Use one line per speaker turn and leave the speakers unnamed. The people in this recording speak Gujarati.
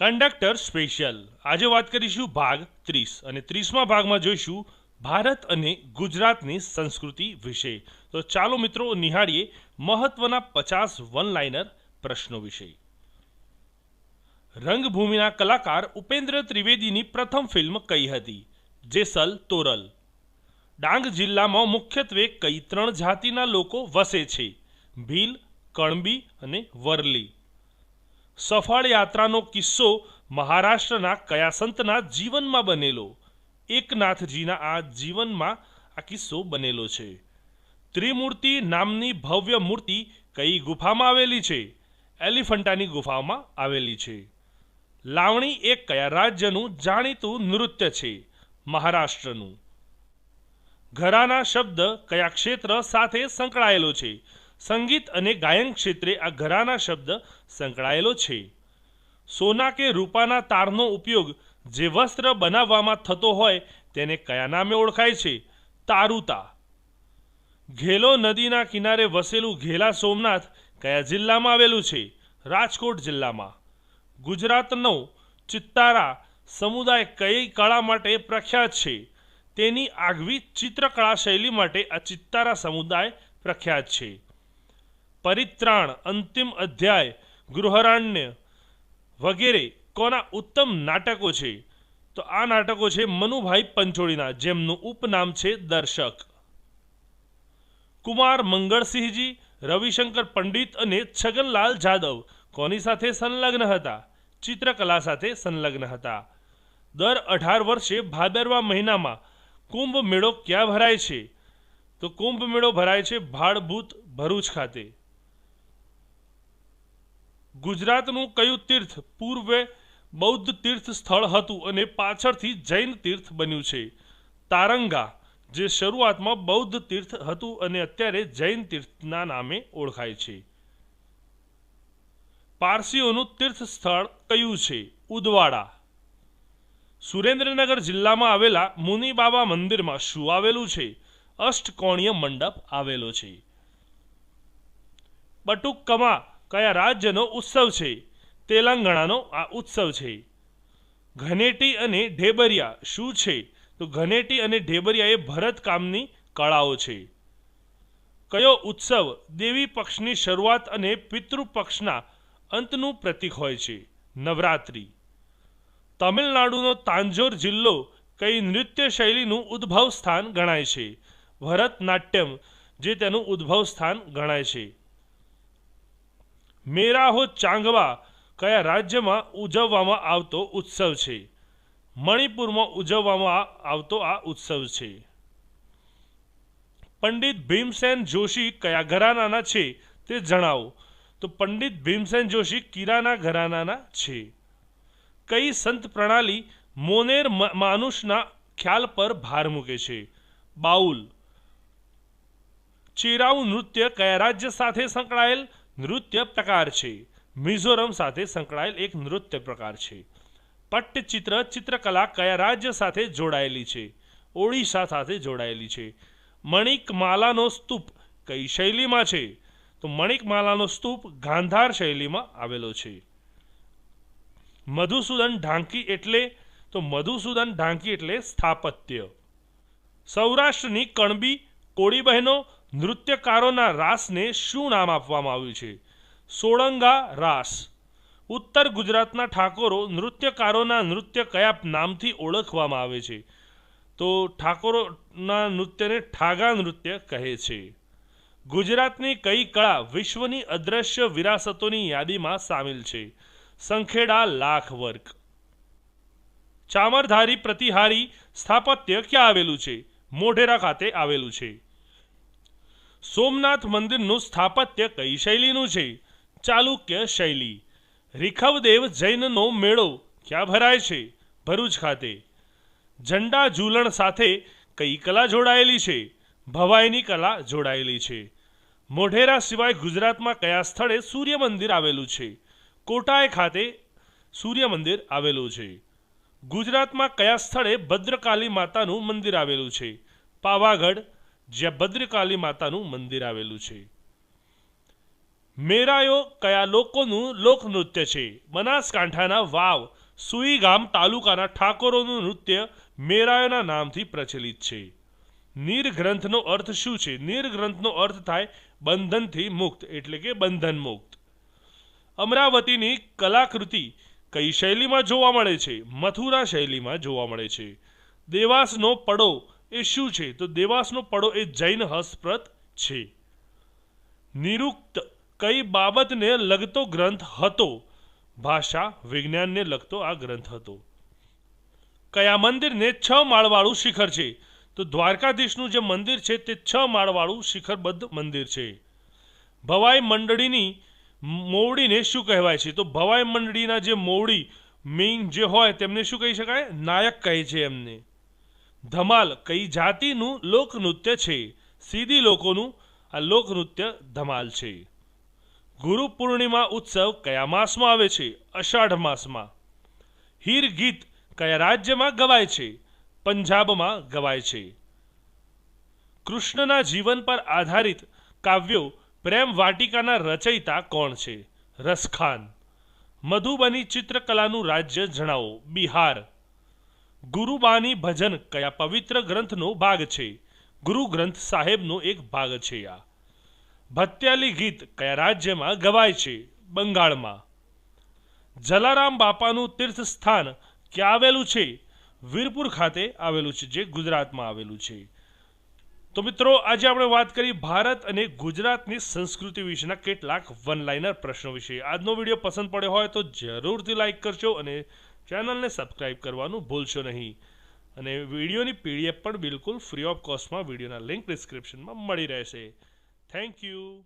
કંડક્ટર સ્પેશિયલ આજે વાત કરીશું ભાગ ત્રીસ અને ત્રીસમા ભાગમાં જોઈશું ભારત અને ગુજરાતની સંસ્કૃતિ વિશે. તો ચાલો મિત્રો નિહાળીએ મહત્વના પચાસ વન લાઇનર પ્રશ્નો વિશે. રંગભૂમિના કલાકાર ઉપેન્દ્ર ત્રિવેદીની પ્રથમ ફિલ્મ કઈ હતી? જેસલ તોરલ. ડાંગ જિલ્લામાં મુખ્યત્વે કઈ ત્રણ જાતિના લોકો વસે છે? ભીલ, કણબી અને વરલી. સફળ યાત્રાનો કિસ્સો મહારાષ્ટ્રના કયા સંતના જીવનમાં બનેલો. એકનાથજીના આ જીવનમાં આ કિસ્સો બનેલો છે. ત્રિમૂર્તિ નામની ભવ્ય મૂર્તિ કઈ ગુફામાં આવેલી છે? એલિફન્ટાની ગુફામાં આવેલી છે. લાવણી એ કયા રાજ્યનું જાણીતું નૃત્ય છે? મહારાષ્ટ્રનું. ઘરાના શબ્દ કયા ક્ષેત્ર સાથે સંકળાયેલો છે? સંગીત અને ગાયન ક્ષેત્રે આ ઘરાના શબ્દ સંકળાયેલો છે. સોના કે રૂપાના તારનો ઉપયોગ જે વસ્ત્ર બનાવવામાં થતો હોય તેને કયા નામે ઓળખાય છે? તારુતા. ઘેલો નદીના કિનારે વસેલું ઘેલા સોમનાથ કયા જિલ્લામાં આવેલું છે? રાજકોટ જિલ્લામાં. ગુજરાતનો ચિત્તારા સમુદાય કઈ કળા માટે પ્રખ્યાત છે? તેની આગવી ચિત્રકળા શૈલી માટે આ ચિત્તારા સમુદાય પ્રખ્યાત છે. પરિત્રાણ, અંતિમ અધ્યાય, ગૃહરાણ્ય વગેરે કોના ઉત્તમ નાટકો છે? તો આ નાટકો છે મનુભાઈ પંચોળીના, જેમનું ઉપનામ છે દર્શક. કુમાર મંગળસિંહજી, રવિશંકર પંડિત અને છગનલાલ જાદવ કોની સાથે સંલગ્ન હતા? ચિત્રકલા સાથે સંલગ્ન હતા. દર અઢાર વર્ષે ભાદરવા મહિનામાં કુંભ મેળો ક્યાં ભરાય છે? તો કુંભ મેળો ભરાય છે ભાડભૂત ભરૂચ ખાતે. ગુજરાતનું કયું તીર્થ પૂર્વે બૌદ્ધ તીર્થ સ્થળ હતું અને પાછળથી જૈન તીર્થ બન્યું છે? તારંગા, જે શરૂઆતમાં બૌદ્ધ તીર્થ હતું અને અત્યારે જૈન તીર્થના નામે ઓળખાય છે. પારસીઓનું તીર્થ સ્થળ કયું છે? ઉદવાડા. સુરેન્દ્રનગર જિલ્લામાં આવેલા મુનિબાબા મંદિરમાં શું આવેલું છે? અષ્ટકોણીય મંડપ આવેલો છે. બટુકમા કયા રાજ્યનો ઉત્સવ છે? તેલંગાણાનો આ ઉત્સવ છે. ઘનેટી અને ઢેબરિયા શું છે? તો ઘનેટી અને ઢેબરિયા એ ભરતકામની કળાઓ છે. કયો ઉત્સવ દેવી પક્ષની શરૂઆત અને પિતૃપક્ષના અંતનું પ્રતીક હોય છે? નવરાત્રિ. તમિલનાડુનો તાંજોર જિલ્લો કઈ નૃત્ય શૈલીનું ઉદ્ભવ સ્થાન ગણાય છે? ભરતનાટ્યમ, જે તેનું ઉદ્ભવ સ્થાન ગણાય છે. મેરાહો ચાંગવા કયા રાજ્યમાં ઉજવવામાં આવતો ઉત્સવ છે? મણિપુરમાં ઉજવવામાં આવતો આ ઉત્સવ છે. પંડિત ભીમસેન જોશી કયા ઘરાનાના છે તે જણાવો. તો પંડિત ભીમસેન જોશી કિરાના ઘરાનાના છે. કઈ સંત પ્રણાલી મોનેર માનુષના ખ્યાલ પર ભાર મૂકે છે? બાઉલ. ચિરાઉ નૃત્ય કયા રાજ્ય સાથે સંકળાયેલ? નૃત્ય પ્રકાર છે. મિઝોરમ સાથે સંકળાયેલ એક નૃત્ય પ્રકાર છે. પટ્ટચિત્ર ચિત્રકલા કયા રાજ્ય સાથે જોડાયેલી છે? ઓડિશા સાથે જોડાયેલી છે. મણિકમાલાનો સ્તૂપ કઈ શૈલીમાં છે? તો મણિકમાલાનો સ્તૂપ ગાંધાર શૈલીમાં આવેલો છે. મધુસૂદન ઢાંકી એટલે, તો મધુસૂદન ઢાંકી એટલે સ્થાપત્ય. સૌરાષ્ટ્રની કણબી કોળી બહેનો નૃત્યકારોના રાસને શું નામ આપવામાં આવ્યું છે? સોળંગા રાસ. ઉત્તર ગુજરાતના ઠાકોરો નૃત્યકારોના નૃત્ય કયા નામથી ઓળખવામાં આવે છે. તો ઠાકોરોના નૃત્યને ઠાગા નૃત્ય કહે છે. ગુજરાતની કઈ કળા વિશ્વની અદ્રશ્ય વિરાસતોની યાદીમાં સામેલ છે? સંખેડા લાખ વર્ક ચામરધારી પ્રતિહારી સ્થાપત્ય ક્યાં આવેલું છે? મોઢેરા ખાતે આવેલું છે. સોમનાથ મંદિરનું સ્થાપત્ય કઈ શૈલીનું છે? ચાલુક્ય શૈલી. રીખવદેવ જૈનનો મેળો ક્યાં ભરાય છે? ભરૂચ ખાતે. ઝંડા ઝૂલણ સાથે કઈ કલા જોડાયેલી છે? ભવાઈની કલા જોડાયેલી છે. મોઢેરા સિવાય ગુજરાતમાં કયા સ્થળે સૂર્ય મંદિર આવેલું છે? કોટાય ખાતે સૂર્ય મંદિર આવેલું છે. ગુજરાતમાં કયા સ્થળે ભદ્રકાલી માતાનું મંદિર આવેલું છે? પાવાગઢ જ્યાં ભદ્રકાલી માતાનું મંદિર આવેલું છે. મેરાયો કયા લોકોનું લોકનૃત્ય છે? બનાસકાંઠાના વાવ, સુઈ ગામ તાલુકાના ઠાકોરોનું નૃત્ય મેરાયોના નામથી પ્રચલિત છે. નિર્ગ્રંથનો અર્થ શું છે? નિર્ગ્રંથનો અર્થ થાય બંધનથી મુક્ત, એટલે કે બંધન મુક્ત અમરાવતીની કલાકૃતિ કઈ શૈલીમાં જોવા મળે છે? મથુરા શૈલીમાં જોવા મળે છે. દેવાસનો પડો એ શું છે? તો દેવાસનો પડો એ જૈન હસ્પ્રત છે. નિરુક્ત કઈ બાબતને લગતો ગ્રંથ હતો? ભાષા વિજ્ઞાનને લગતો આ ગ્રંથ હતો. કયા મંદિરને છ માળવાળું શિખર છે? તો દ્વારકાધીશનું જે મંદિર છે તે છ માળવાળું શિખરબદ્ધ મંદિર છે. ભવાઈ મંડળીની મોવડીને શું કહેવાય છે? તો ભવાઈ મંડળીના જે મોવડી, મીંગ જે હોય તેમને શું કહી શકાય? નાયક કહે છે એમને. ધમાલ કઈ જાતિનું લોકનૃત્ય છે? સીધી લોકોનું આ લોકનૃત્ય ધમાલ છે. ગુરુ પૂર્ણિમા ઉત્સવ કયા માસમાં આવે છે? અષાઢ માસમાં. હીર ગીત કયા રાજ્યમાં ગવાય છે? પંજાબમાં ગવાય છે. કૃષ્ણના જીવન પર આધારિત કાવ્યો પ્રેમ વાટિકાના રચયિતા કોણ છે? રસખાન. મધુબની ચિત્રકલાનું રાજ્ય જણાવો. બિહાર. ગુરુબાની ભજન કયા પવિત્ર ગ્રંથનો ભાગ છે? ગુરુ ગ્રંથ સાહેબનો એક ભાગ છે આ. ભત્યાલી ગીત કયા રાજ્યમાં ગવાય છે? બંગાળમાં. જલારામ બાપાનું તીર્થ સ્થાન ક્યાં આવેલું છે? વીરપુર ખાતે આવેલું છે, જે ગુજરાતમાં આવેલું છે. તો મિત્રો, આજે આપણે વાત કરી ભારત અને ગુજરાતની સંસ્કૃતિ વિશેના કેટલાક વન લાઇનર પ્રશ્નો વિશે. આજનો વીડિયો પસંદ પડ્યો હોય તો જરૂરથી લાઇક કરજો અને ચેનલને સબસ્ક્રાઇબ કરવાનું ભૂલશો નહીં. અને વિડીયોની પીડીએફ પણ બિલકુલ ફ્રી ઓફ કોસ્ટમાં વિડીયોના લિંક ડિસ્ક્રિપ્શનમાં મળી રહેશે. Thank you.